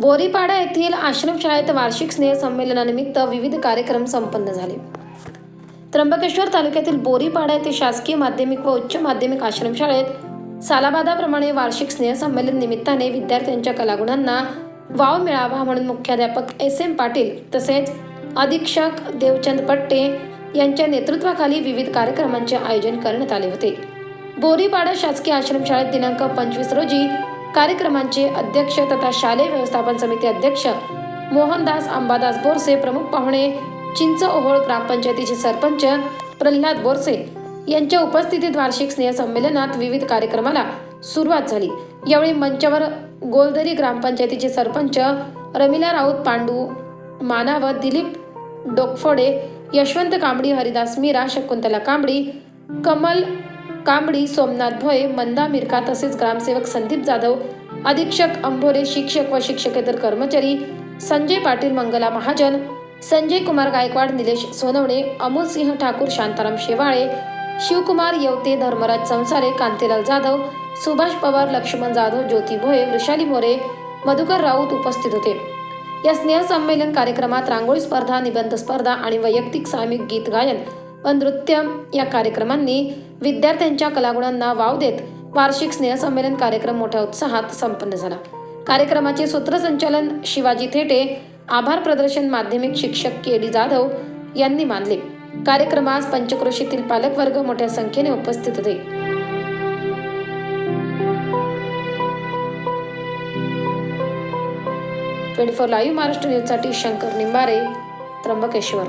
बोरीपाडा येथील आश्रमशाळेत वार्षिक स्नेह संमेलनानिमित्त विविध कार्यक्रम संपन्न झाले. त्र्यंबकेश्वर तालुक्यातील बोरीपाडा येथे शासकीय माध्यमिक व उच्च माध्यमिक आश्रमशाळेत सालाबादाप्रमाणे वार्षिक स्नेह संमेलन निमित्ताने विद्यार्थ्यांच्या कलागुणांना वाव मिळावा म्हणून मुख्याध्यापक एस एम पाटील तसेच अधीक्षक देवचंद पट्टे यांच्या नेतृत्वाखाली विविध कार्यक्रमांचे आयोजन करण्यात आले होते. बोरीपाडा शासकीय आश्रमशाळेत दिनांक पंचवीस रोजी कार्यक्रमांचे अध्यक्ष तथा शालेय व्यवस्थापन समिती अध्यक्ष मोहनदास अंबादास बोरसे प्रमुख पाहुणे चिंच ओहोळ ग्रामपंचायतीचे सरपंच प्रल्हाद बोरसे यांच्या उपस्थितीत वार्षिक स्नेह संमेलनात विविध कार्यक्रमाला सुरुवात झाली. यावेळी मंचावर गोलदरी ग्रामपंचायतीचे सरपंच रमिला राऊत पांडू मानावत दिलीप डोकफोडे यशवंत कांबडी हरिदास मीरा शकुंतला कांबडी कमल कांबडी सोमनाथ भोये मंदा मिरका तसेच ग्रामसेवक संदीप जाधव अधीक्षक अंभोरे शिक्षक व शिक्षकेतर कर्मचारी संजय पाटील मंगला महाजन संजय कुमार गायकवाड निलेश सोनवणे अमोल सिंह ठाकूर शांताराम शेवाळे शिवकुमार येवते धर्मराज संसारे कांतीलाल जाधव सुभाष पवार लक्ष्मण जाधव ज्योती भोये वृषाली मोरे मधुकर राऊत उपस्थित होते. या स्नेह संमेलन कार्यक्रमात रांगोळी स्पर्धा निबंध स्पर्धा आणि वैयक्तिक सामूहिक गीत गायन व नृत्य या कार्यक्रमांनी विद्यार्थ्यांच्या कलागुणांना वाव देत वार्षिक स्नेहसंमेलन कार्यक्रम मोठ्या उत्साहात संपन्न झाला. कार्यक्रमाचे सूत्रसंचालन शिवाजी थेटे आभार प्रदर्शन माध्यमिक शिक्षक के डी जाधव यांनी मानले. कार्यक्रमास पंचक्रोशीतील पालकवर्ग मोठ्या संख्येने उपस्थित होते. ट्वेंटी फोर लाईव्ह महाराष्ट्र न्यूजसाठी शंकर निंबारे त्र्यंबकेश्वर.